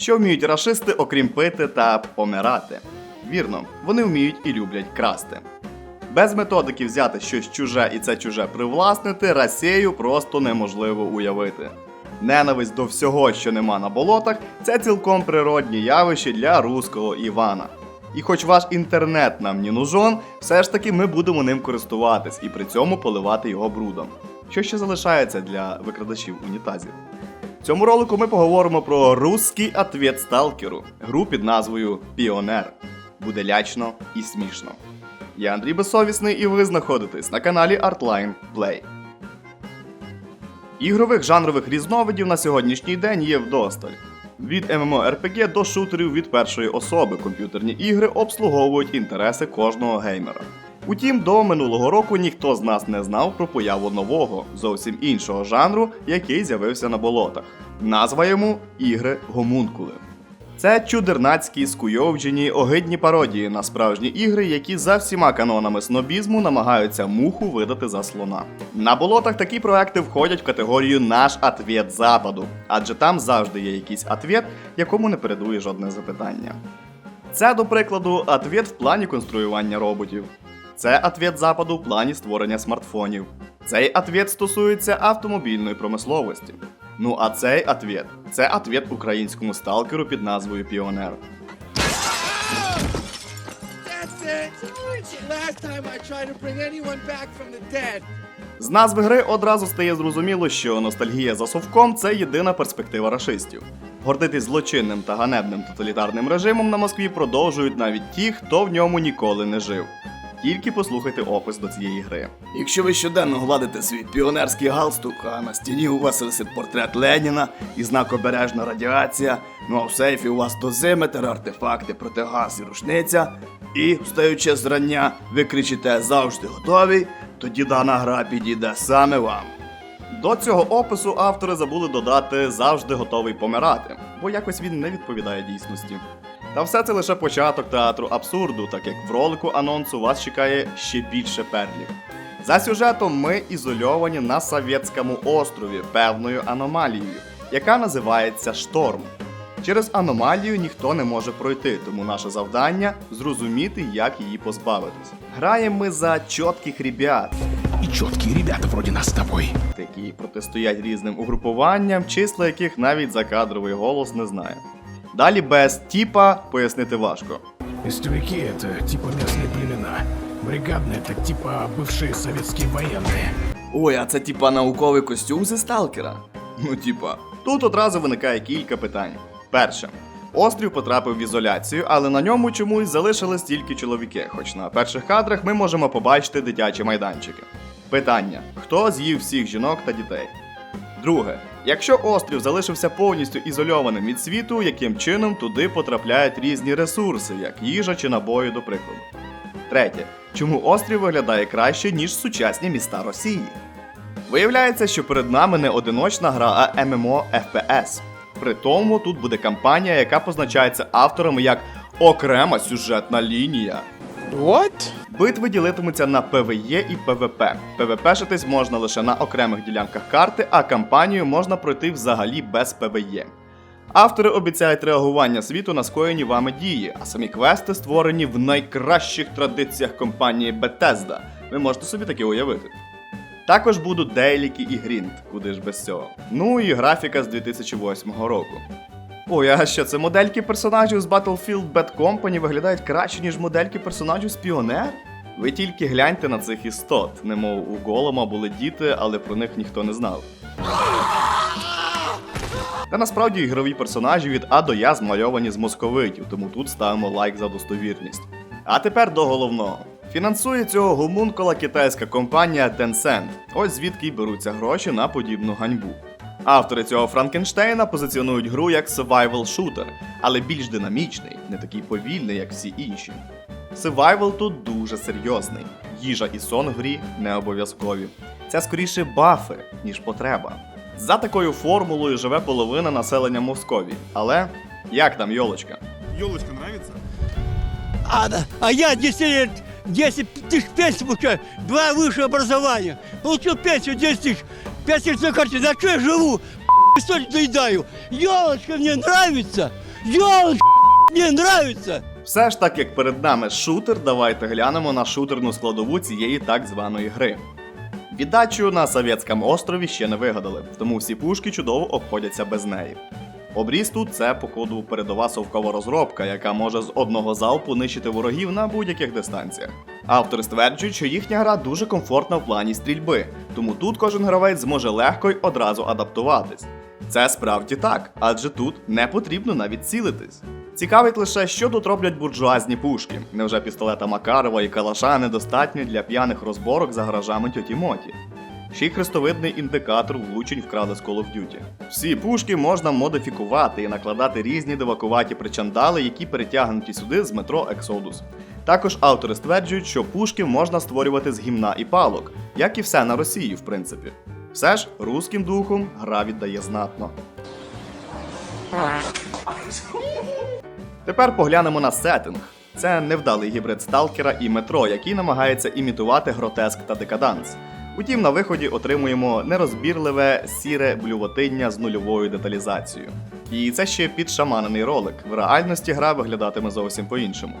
Що вміють рашисти, окрім пити та помирати? Вірно, вони вміють і люблять красти. Без методики взяти щось чуже і це чуже привласнити, Росію просто неможливо уявити. Ненависть до всього, що нема на болотах, це цілком природні явище для руського Івана. І хоч ваш інтернет нам не нужен, все ж таки ми будемо ним користуватись і при цьому поливати його брудом. Що ще залишається для викрадачів унітазів? Цьому ролику ми поговоримо про русський ответ сталкеру, гру під назвою Піонер. Буде лячно і смішно. Я Андрій Безсовісний, і ви знаходитесь на каналі Artline Play. Ігрових жанрових різновидів на сьогоднішній день є вдосталь. Від MMORPG до шутерів від першої особи комп'ютерні ігри обслуговують інтереси кожного геймера. Утім, до минулого року ніхто з нас не знав про появу нового, зовсім іншого жанру, який з'явився на болотах. Назва йому ігри гомункули. Це чудернацькі, скуйовджені, огидні пародії на справжні ігри, які за всіма канонами снобізму намагаються муху видати за слона. На болотах такі проекти входять в категорію наш ответ западу, адже там завжди є якийсь ответ, якому не передує жодне запитання. Це, до прикладу, ответ в плані конструювання роботів. Це ответ западу в плані створення смартфонів. Цей ответ стосується автомобільної промисловості. Ну а цей ответ це ответ українському сталкеру під назвою Піонер. З назви гри одразу стає зрозуміло, що ностальгія за совком це єдина перспектива рашистів. Гордитись злочинним та ганебним тоталітарним режимом на Москві продовжують навіть ті, хто в ньому ніколи не жив. Тільки послухайте опис до цієї гри. Якщо ви щоденно гладите свій піонерський галстук, а на стіні у вас висить портрет Леніна і знак обережна радіація, ну а в сейфі у вас дозиметр, артефакти, протигаз і рушниця, і, встаючи зрання, ви кричите завжди готові, тоді дана гра підійде саме вам. До цього опису автори забули додати завжди готовий помирати, бо якось він не відповідає дійсності. Та все це лише початок театру абсурду, так як в ролику анонсу вас чекає ще більше перлів. За сюжетом ми ізольовані на Совєтському острові певною аномалією, яка називається Шторм. Через аномалію ніхто не може пройти, тому наше завдання зрозуміти, як її позбавитись. Граємо ми за чітких ребят, И четкие ребята вроде нас с тобой. які протистоять різним угрупуванням, числа яких навіть закадровий голос не знає. Далі без тіпа пояснити важко. Истовики — это типа местные племена. Бригадные — это типа бывшие советские военные. Ой, а це типа науковий костюм зі сталкера? Ну, типа, тут одразу виникає кілька питань. Перше. Острів потрапив в ізоляцію, але на ньому чомусь залишились тільки чоловіки, хоч на перших кадрах ми можемо побачити дитячі майданчики. Питання: хто з'їв всіх жінок та дітей? Друге, якщо острів залишився повністю ізольованим від світу, яким чином туди потрапляють різні ресурси, як їжа чи набої, до прикладу. Третє. Чому острів виглядає краще, ніж сучасні міста Росії? Виявляється, що перед нами не одиночна гра, а ММО FPS. При тому тут буде кампанія, яка позначається авторами як окрема сюжетна лінія. What? Битви ділитимуться на ПВЕ і ПВП. ПВПшитись можна лише на окремих ділянках карти, а кампанію можна пройти взагалі без ПВЕ. Автори обіцяють реагування світу на скоєні вами дії, а самі квести створені в найкращих традиціях компанії Bethesda. Ви можете собі таке уявити. Також будуть дейліки і грінт, куди ж без цього. Ну і графіка з 2008 року. Ой, а що це модельки персонажів з Battlefield Bad Company виглядають краще, ніж модельки персонажів з Піонер? Ви тільки гляньте на цих істот, немов у голома були діти, але про них ніхто не знав. Та насправді ігрові персонажі від А до Я змальовані з московитів, тому тут ставимо лайк за достовірність. А тепер до головного. Фінансує цього гомункола китайська компанія Tencent. Ось звідки й беруться гроші на подібну ганьбу. Автори цього Франкенштейна позиціонують гру як survival shooter, але більш динамічний, не такий повільний, як всі інші. Survival тут дуже серйозний. Їжа і сон в грі не обов'язкові. Це скоріше бафи, ніж потреба. За такою формулою живе половина населення Московії. Але як там йолочка? Елочка нравится? А, да. а я 10 лет, 10 тысяч пенсий получаю, два высшее образования. Получил пенсию 10 тысяч, 5 тысяч на карте. На что я живу? Что доедаю? Елочка мне нравится. Ёлки, мне нравится. Все ж так як перед нами шутер, давайте глянемо на шутерну складову цієї так званої гри. Віддачу на Совєтському острові ще не вигадали, тому всі пушки чудово обходяться без неї. Обріз тут це, походу, передова совкова розробка, яка може з одного залпу нищити ворогів на будь-яких дистанціях. Автори стверджують, що їхня гра дуже комфортна в плані стрільби, тому тут кожен гравець зможе легко й одразу адаптуватись. Це справді так, адже тут не потрібно навіть цілитись. Цікавить лише, що тут роблять буржуазні пушки. Невже пістолета Макарова і калаша недостатньо для п'яних розборок за гаражами тьоті Моті? Ще й хрестовидний індикатор влучень вкрали з Call of Duty. Всі пушки можна модифікувати і накладати різні дивакуваті причандали, які перетягнуті сюди з метро Exodus. Також автори стверджують, що пушки можна створювати з гімна і палок, як і все на Росії, в принципі. Все ж, руським духом гра віддає знатно. Тепер поглянемо на сеттинг. Це невдалий гібрид сталкера і метро, який намагається імітувати гротеск та декаданс. Утім, на виході отримуємо нерозбірливе сіре блювотиння з нульовою деталізацією. І це ще підшаманений ролик. В реальності гра виглядатиме зовсім по-іншому.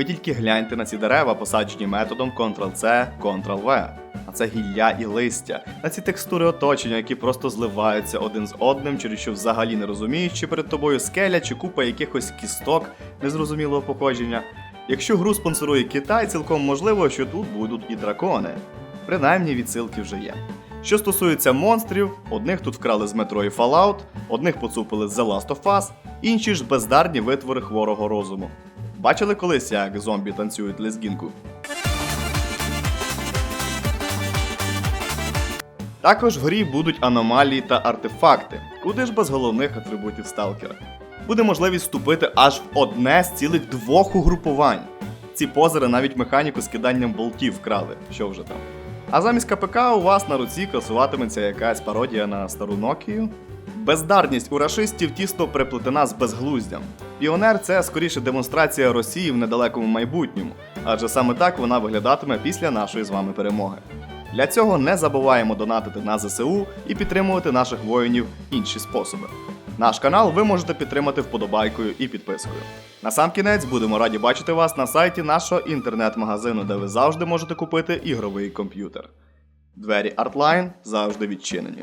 Ви тільки гляньте на ці дерева, посаджені методом Ctrl-C, Ctrl-V. А це гілля і листя, на ці текстури оточення, які просто зливаються один з одним, через що взагалі не розумієш, чи перед тобою скеля чи купа якихось кісток незрозумілого походження. Якщо гру спонсорує Китай, цілком можливо, що тут будуть і дракони. Принаймні відсилки вже є. Що стосується монстрів, одних тут вкрали з метро і Fallout, одних поцупили з The Last of Us, інші ж бездарні витвори хворого розуму. Бачили колись, як зомбі танцюють лезгінку? Також в грі будуть аномалії та артефакти, куди ж без головних атрибутів сталкера. Буде можливість вступити аж в одне з цілих двох угрупувань. Ці позери навіть механіку з киданням болтів вкрали, що вже там. А замість КПК у вас на руці красуватиметься якась пародія на стару Нокію. Бездарність у рашистів тісно переплетена з безглуздям. Піонер це скоріше демонстрація Росії в недалекому майбутньому, адже саме так вона виглядатиме після нашої з вами перемоги. Для цього не забуваємо донатити на ЗСУ і підтримувати наших воїнів інші способи. Наш канал ви можете підтримати вподобайкою і підпискою. На сам кінець будемо раді бачити вас на сайті нашого інтернет-магазину, де ви завжди можете купити ігровий комп'ютер. Двері Artline завжди відчинені.